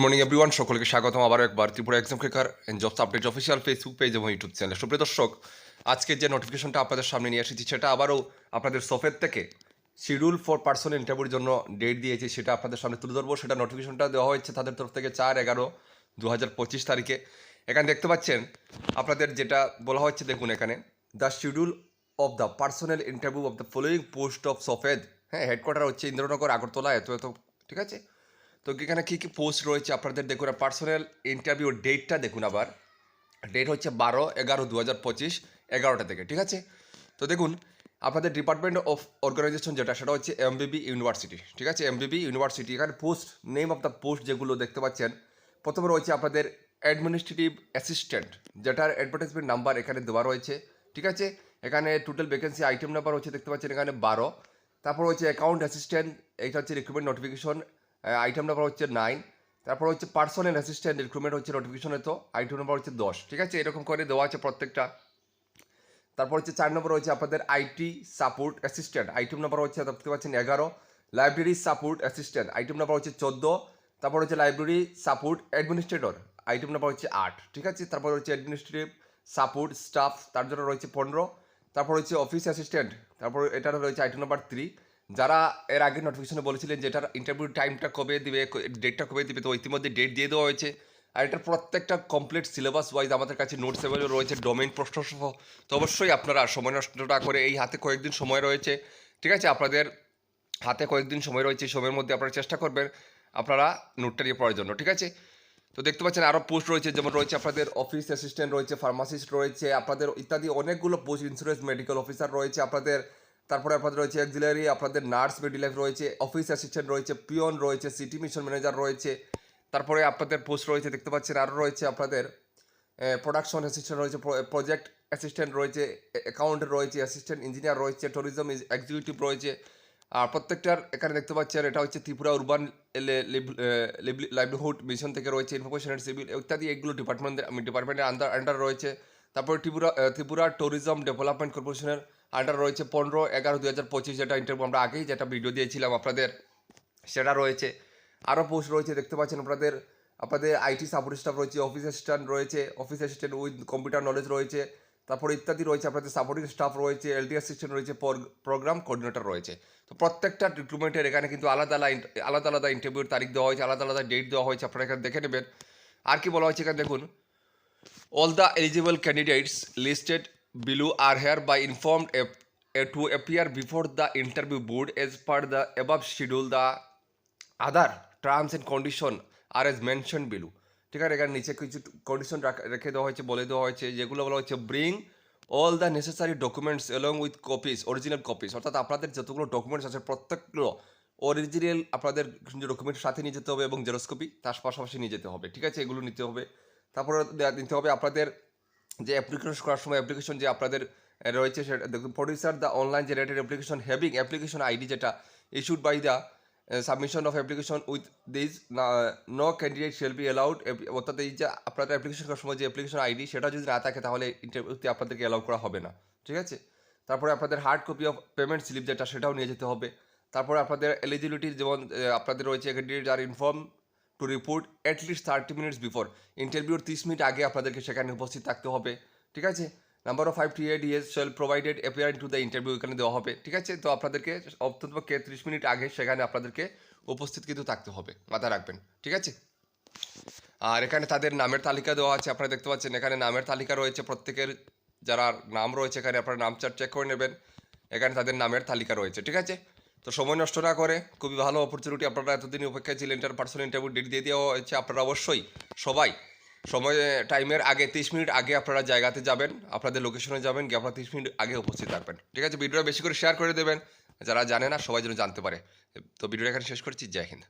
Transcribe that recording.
Morning everyone সকলকে স্বাগতম আবার একবার Tripura exam cracker and jobs update official Facebook page এবং ইউটিউব চ্যানেল সুপ্রিয় দর্শক, আজকে যে নোটিফিকেশনটা আপনাদের সামনে নিয়ে এসেছি, সেটা আবারও আপনাদের সফের থেকে শিডিউল ফর পার্সোনাল ইন্টারভিউর জন্য ডেট দিয়েছি, সেটা আপনাদের সামনে তুলে ধরবো। সেটা নোটিফিকেশনটা দেওয়া হয়েছে তাদের তরফ থেকে চার এগারো দু হাজার পঁচিশ তারিখে। এখানে দেখতে পাচ্ছেন, আপনাদের যেটা বলা হচ্ছে, দেখুন এখানে the schedule of the personal interview of the following post of সফেদ হ্যাঁ হেডকোয়ার্টার হচ্ছে ইন্দ্রনগর, আগরতলা, এত এত, ঠিক আছে? তো এখানে কী কী পোস্ট রয়েছে আপনাদের? দেখুন পার্সোনাল ইন্টারভিউ ডেটটা দেখুন আবার। ডেট হচ্ছে বারো এগারো দু হাজার পঁচিশ, এগারোটা থেকে, ঠিক আছে? তো দেখুন, আপনাদের ডিপার্টমেন্ট অফ অর্গানাইজেশন যেটা, সেটা হচ্ছে এমবিবি ইউনিভার্সিটি ঠিক আছে? এমবিবি ইউনিভার্সিটি এখানে post name of the post যেগুলো দেখতে পাচ্ছেন, প্রথমে রয়েছে আপনাদের অ্যাডমিনিস্ট্রেটিভ অ্যাসিস্ট্যান্ট যেটার অ্যাডভার্টাইজমেন্ট নাম্বার এখানে দেওয়া রয়েছে, ঠিক আছে? এখানে টোটাল ভ্যাকেন্সি আইটেম নাম্বার হচ্ছে, দেখতে পাচ্ছেন এখানে বারো। তারপর হচ্ছে অ্যাকাউন্ট অ্যাসিস্ট্যান্ট এইটা হচ্ছে রিক্রুটমেন্ট নোটিফিকেশন আইটেম নাম্বার হচ্ছে নাইন তারপর হচ্ছে পার্সোনাল অ্যাসিস্ট্যান্ট রিক্রুটমেন্ট হচ্ছে নোটিফিকেশনে তো আইটেম নাম্বার হচ্ছে দশ, ঠিক আছে? এরকম করে দেওয়া আছে প্রত্যেকটা। তারপর হচ্ছে চার নম্বর হচ্ছে আপনাদের IT support assistant item number হচ্ছে দেখতে পাচ্ছেন এগারো library support assistant item number হচ্ছে চোদ্দ, তারপর হচ্ছে library support administrator item number হচ্ছে আট, ঠিক আছে? তারপর হচ্ছে অ্যাডমিনিস্ট্রেটিভ সাপোর্ট স্টাফ তার জন্য রয়েছে পনেরো, তারপর হচ্ছে অফিস অ্যাসিস্ট্যান্ট তারপর এটার রয়েছে আইটেম নাম্বার থ্রি যারা এর আগে নোটিফিকেশনে বলেছিলেন যে এটার ইন্টারভিউ টাইমটা কবে দিবে ডেটটা কবে দিবে, তো ইতিমধ্যে ডেট দিয়ে দেওয়া হয়েছে। আর এটার প্রত্যেকটা কমপ্লিট সিলেবাস ওয়াইজ আমাদের কাছে নোটস অ্যাভেলেবল রয়েছে ডোমেইন প্রশ্ন সহ তো অবশ্যই আপনারা সময় নষ্টটা করে এই হাতে কয়েকদিন সময় রয়েছে, ঠিক আছে? আপনাদের হাতে কয়েকদিন সময় রয়েছে, সময়ের মধ্যে আপনারা চেষ্টা করবেন আপনারা নোটটা নিয়ে পড়ার জন্য, ঠিক আছে? তো দেখতে পাচ্ছেন আরও পোস্ট রয়েছে, যেমন রয়েছে আপনাদের অফিস অ্যাসিস্ট্যান্ট রয়েছে ফার্মাসিস্ট রয়েছে, আপনাদের ইত্যাদি অনেকগুলো পোস্ট ইন্স্যুরেন্স মেডিকেল অফিসার রয়েছে, আপনাদের তারপরে আপনাদের রয়েছে অক্সিলারি আপনাদের নার্স মেডিলাইফ রয়েছে অফিস অ্যাসিস্ট্যান্ট রয়েছে পিয়ন রয়েছে সিটি মিশন ম্যানেজার রয়েছে, তারপরে আপনাদের পোস্ট রয়েছে, দেখতে পাচ্ছেন আরও রয়েছে আপনাদের প্রোডাকশন অ্যাসিস্ট্যান্ট রয়েছে প্রজেক্ট অ্যাসিস্ট্যান্ট রয়েছে অ্যাকাউন্ট রয়েছে অ্যাসিস্ট্যান্ট ইঞ্জিনিয়ার রয়েছে ট্যুরিজম এক্সিকিউটিভ রয়েছে, আর প্রত্যেকটার এখানে দেখতে পাচ্ছেন এটা হচ্ছে ত্রিপুরা উরবান লাইভলিহুড মিশন থেকে রয়েছে ইনফরমেশন অ্যান্ড সিভিল ইত্যাদি, এগুলো ডিপার্টমেন্টের ডিপার্টমেন্টের আন্ডার আন্ডার রয়েছে, তারপরে ত্রিপুরা ত্রিপুরা ট্যুরিজম ডেভেলপমেন্ট কর্পোরেশনের আন্ডার রয়েছে পনেরো, এগারো দু হাজার পঁচিশ যেটা ইন্টারভিউ আমরা আগেই যেটা ভিডিও দিয়েছিলাম আপনাদের, সেটা রয়েছে। আরও পোস্ট রয়েছে, দেখতে পাচ্ছেন আপনাদের আপনাদের আইটি সাপোর্ট স্টাফ রয়েছে অফিস অ্যাসিস্ট্যান্ট রয়েছে office assistant with computer knowledge রয়েছে, তারপর ইত্যাদি রয়েছে, আপনাদের সাপোর্টিং স্টাফ রয়েছে এলটি অ্যাসিস্ট্যান্ট রয়েছে প্রোগ্রাম কোঅর্ডিনেটর রয়েছে। তো প্রত্যেকটা রিক্রুটমেন্টের এখানে কিন্তু আলাদা আলাদা আলাদা আলাদা ইন্টারভিউর তারিখ দেওয়া হয়েছে, আলাদা আলাদা ডেট দেওয়া হয়েছে, আপনারা এখানে দেখে নেবেন। আর কি বলা হয়েছে এখানে দেখুন all the eligible candidates listed below are hereby informed ap- uh, to appear before the interview board as per the above schedule the other terms and condition are as mentioned below. ঠিক আছে? এখানে নিচে কিছু condition রেখে দেওয়া হয়েছে বলে দেওয়া হয়েছে যেগুলো বলা হচ্ছে bring all the necessary documents along with copies original copies অর্থাৎ আপনাদের যতগুলো ডকুমেন্টস আছে প্রত্যেকগুলো অরিজিনাল আপনাদের ডকুমেন্টের সাথে নিয়ে যেতে হবে এবং জেরক্স কপি তার পাশাপাশি নিয়ে যেতে হবে। ঠিক আছে? এগুলো নিতে হবে। তারপরে নিতে হবে আপনাদের যে অ্যাপ্লিকেশন করার সময় অ্যাপ্লিকেশন যে আপনাদের রয়েছে সেটা দেখুন producer the online generated application having application ID যেটা issued by the submission of application with this no candidate shall be allowed অর্থাৎ এই যে আপনাদের অ্যাপ্লিকেশন করার সময় যে অ্যাপ্লিকেশন আইডি সেটা যদি না থাকে তাহলে ইন্টারভিউতে আপনাদেরকে অ্যালাউ করা হবে না, ঠিক আছে? তারপরে আপনাদের hard copy of payment slip যেটা সেটাও নিয়ে যেতে হবে। তারপরে আপনাদের এলিজিবিলিটি যেমন আপনাদের রয়েছে candidate are inform to report at least thirty minutes before ইন্টারভিউর তিরিশ মিনিট আগে আপনাদেরকে সেখানে উপস্থিত থাকতে হবে, ঠিক আছে? নাম্বার অফ ফাইভ টি add yes sell provided appear to the interview এখানে দেওয়া হবে, ঠিক আছে? তো আপনাদেরকে অন্ততপক্ষে ত্রিশ মিনিট আগে সেখানে আপনাদেরকে উপস্থিত কিন্তু থাকতে হবে, মাথায় রাখবেন, ঠিক আছে? আর এখানে তাদের নামের তালিকা দেওয়া আছে, আপনারা দেখতে পাচ্ছেন এখানে নামের তালিকা রয়েছে, প্রত্যেকের যারা নাম রয়েছে এখানে আপনারা নাম চেক করে নেবেন, এখানে তাদের নামের তালিকা রয়েছে, ঠিক আছে? তো সময় নষ্ট না করে খুবই ভালো অপরচুনিটি আপনারা এতদিন অপেক্ষায় ছিলেন, এটার পার্সোনাল ইন্টারভিউ ডেট দিয়ে দেওয়া হয়েছে। আপনারা অবশ্যই সবাই সময় টাইমের আগে, তিরিশ মিনিট আগে আপনারা জায়গাতে যাবেন, আপনাদের লোকেশনে যাবেন, গিয়ে আপনারা তিরিশ মিনিট আগে উপস্থিত থাকবেন। ঠিক আছে? ভিডিওটা বেশি করে শেয়ার করে দেবেন। যারা জানে না, সবাই যেন জানতে পারে। তো ভিডিওটা এখানে শেষ করছি। জয় হিন্দ।